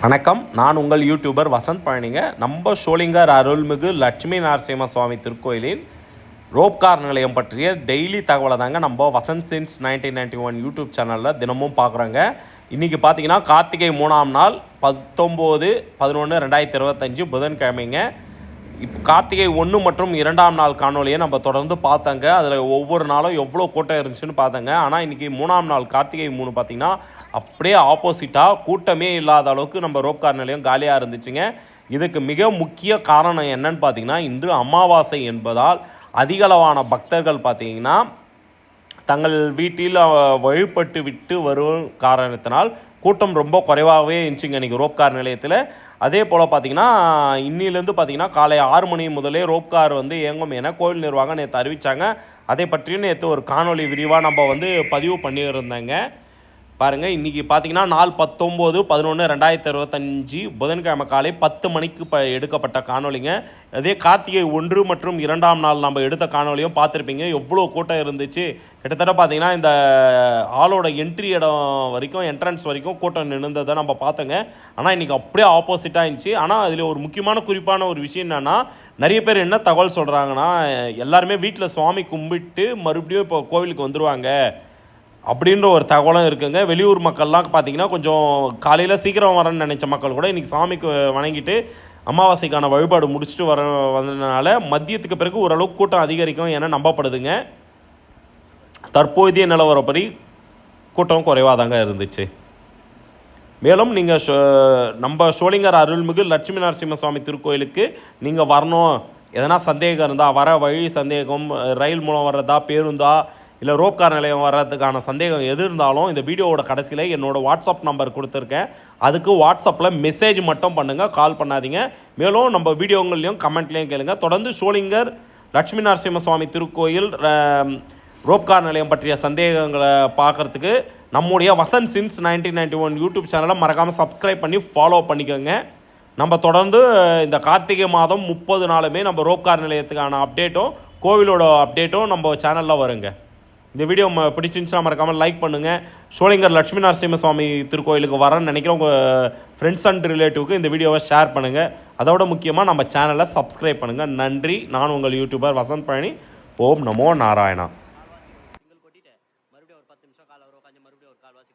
வணக்கம். நான் உங்கள் யூடியூபர் வசந்த் பழனிங்க. நம்ம ஷோலிங்கர் அருள்மிகு லட்சுமி நரசிம்ம சுவாமி திருக்கோயிலின் ரோப்கார் நிலையம் பற்றிய டெய்லி தகவலை தாங்க நம்ம Vasanth since nineteen ninety one YouTube சேனலில் தினமும் பார்க்குறோங்க. இன்றைக்கி பார்த்தீங்கன்னா கார்த்திகை மூணாம் நாள் பத்தொம்போது பதினொன்று ரெண்டாயிரத்தி இருபத்தஞ்சி புதன்கிழமைங்க. இப்போ கார்த்திகை ஒன்று மற்றும் இரண்டாம் நாள் காணொலியை நம்ம தொடர்ந்து பார்த்தங்க. அதில் ஒவ்வொரு நாளும் எவ்வளோ கூட்டம் இருந்துச்சுன்னு பார்த்தங்க. ஆனால் இன்றைக்கி மூணாம் நாள் கார்த்திகை மூணு பார்த்திங்கன்னா அப்படியே ஆப்போசிட்டாக கூட்டமே இல்லாத அளவுக்கு நம்ம ரோப்கார் நிலையம் காலியாக இருந்துச்சுங்க. இதுக்கு மிக முக்கிய காரணம் என்னன்னு பார்த்தீங்கன்னா இன்று அமாவாசை என்பதால் அதிகளவான பக்தர்கள் பார்த்தீங்கன்னா தங்கள் வீட்டில் வழிபட்டு விட்டு வரும் காரணத்தினால் கூட்டம் ரொம்ப குறைவாகவே இருந்துச்சுங்க இன்றைக்கி ரோப்கார் நிலையத்தில். அதே போல் பார்த்தீங்கன்னா இன்னிலேருந்து பார்த்தீங்கன்னா காலை ஆறு மணி முதலே ரோப்கார் வந்து இயங்கும் என கோவில் நிர்வாகம் நேற்று அறிவித்தாங்க அதை பற்றியும் நேற்று ஒரு காணொளி விரிவாக நம்ம வந்து பதிவு பண்ணியிருந்தேங்க. பாருங்கள் இன்றைக்கி பார்த்தீங்கன்னா நாள் பத்தொம்போது பதினொன்று ரெண்டாயிரத்தி இருபத்தஞ்சி புதன்கிழமை காலை பத்து மணிக்கு ப எடுக்கப்பட்ட காணொளிங்க. அதே கார்த்திகை ஒன்று மற்றும் இரண்டாம் நாள் நம்ம எடுத்த காணொளியும் பார்த்துருப்பீங்க எவ்வளோ கூட்டம் இருந்துச்சு. கிட்டத்தட்ட பார்த்தீங்கன்னா இந்த ஆளோட என்ட்ரி இடம் வரைக்கும் என்ட்ரன்ஸ் வரைக்கும் கூட்டம் நின்றுந்ததை நம்ம பார்த்தோங்க. ஆனால் இன்றைக்கி அப்படியே ஆப்போசிட்டாக இருந்துச்சு ஆனால் அதில் ஒரு முக்கியமான குறிப்பான ஒரு விஷயம் என்னென்னா நிறைய பேர் என்ன தகவல் சொல்கிறாங்கன்னா எல்லாருமே வீட்டில் சுவாமி கும்பிட்டு மறுபடியும் இப்போ கோவிலுக்கு வந்துடுவாங்க அப்படின்ற ஒரு தகவலும் இருக்குங்க. வெளியூர் மக்கள்லாம் பார்த்தீங்கன்னா கொஞ்சம் காலையில் சீக்கிரம் வரேன்னு நினச்ச மக்கள் கூட இன்றைக்கி சாமிக்கு வணங்கிட்டு அமாவாசைக்கான வழிபாடு முடிச்சுட்டு வர வந்ததுனால மதியத்துக்கு பிறகு ஓரளவுக்கு கூட்டம் அதிகரிக்கும் என நம்பப்படுதுங்க. தற்போதைய நிலவரப்படி கூட்டம் குறைவாக தாங்க இருந்துச்சு. மேலும் நீங்கள் நம்ம சோழிங்கர் அருள்மிகு லட்சுமி நரசிம்ம சுவாமி திருக்கோயிலுக்கு நீங்கள் வரணும். எதனா சந்தேகம் இருந்தால் வர வழி சந்தேகம் ரயில் மூலம் வர்றதா பேருந்தா இல்லை ரோப்கார் நிலையம் வர்றதுக்கான சந்தேகம் எது இருந்தாலும் இந்த வீடியோவோட கடைசியில் என்னோடய வாட்ஸ்அப் நம்பர் கொடுத்துருக்கேன். அதுக்கு வாட்ஸ்அப்பில் மெசேஜ் மட்டும் பண்ணுங்கள் கால் பண்ணாதீங்க. மேலும் நம்ம வீடியோங்கள்லையும் கமெண்ட்லேயும் கேளுங்கள் தொடர்ந்து சோளிங்கர் லட்சுமி நரசிம்ம சுவாமி திருக்கோயில் ரோப்கார் நிலையம் பற்றிய சந்தேகங்களை பார்க்குறதுக்கு நம்முடைய Vasanth since nineteen ninety one YouTube சேனலை மறக்காமல் சப்ஸ்கிரைப் பண்ணி ஃபாலோ பண்ணிக்கோங்க. நம்ம தொடர்ந்து இந்த கார்த்திகை மாதம் முப்பது நாளுமே நம்ம ரோப்கார் நிலையத்துக்கான அப்டேட்டும் கோவிலோட அப்டேட்டும் நம்ம சேனலில் வருங்க. இந்த வீடியோ பிடிச்சிருந்துச்சுன்னா மறக்காமல் லைக் பண்ணுங்கள் சோழிங்கர் லட்சுமி நரசிம்ம சுவாமி திருக்கோயிலுக்கு வரேன்னு நினைக்கிற உங்கள் ஃப்ரெண்ட்ஸ் அண்ட் ரிலேட்டிவ்க்கு இந்த வீடியோவை ஷேர் பண்ணுங்கள் அதோட முக்கியமாக நம்ம சேனலை சப்ஸ்கிரைப் பண்ணுங்கள் நன்றி. நான் உங்கள் யூடியூபர் வசந்த் பழனி. ஓம் நமோ நாராயணா. மறுபடியும் ஒரு பத்து நிமிஷம் கால் மறுபடியும் கால் வாசி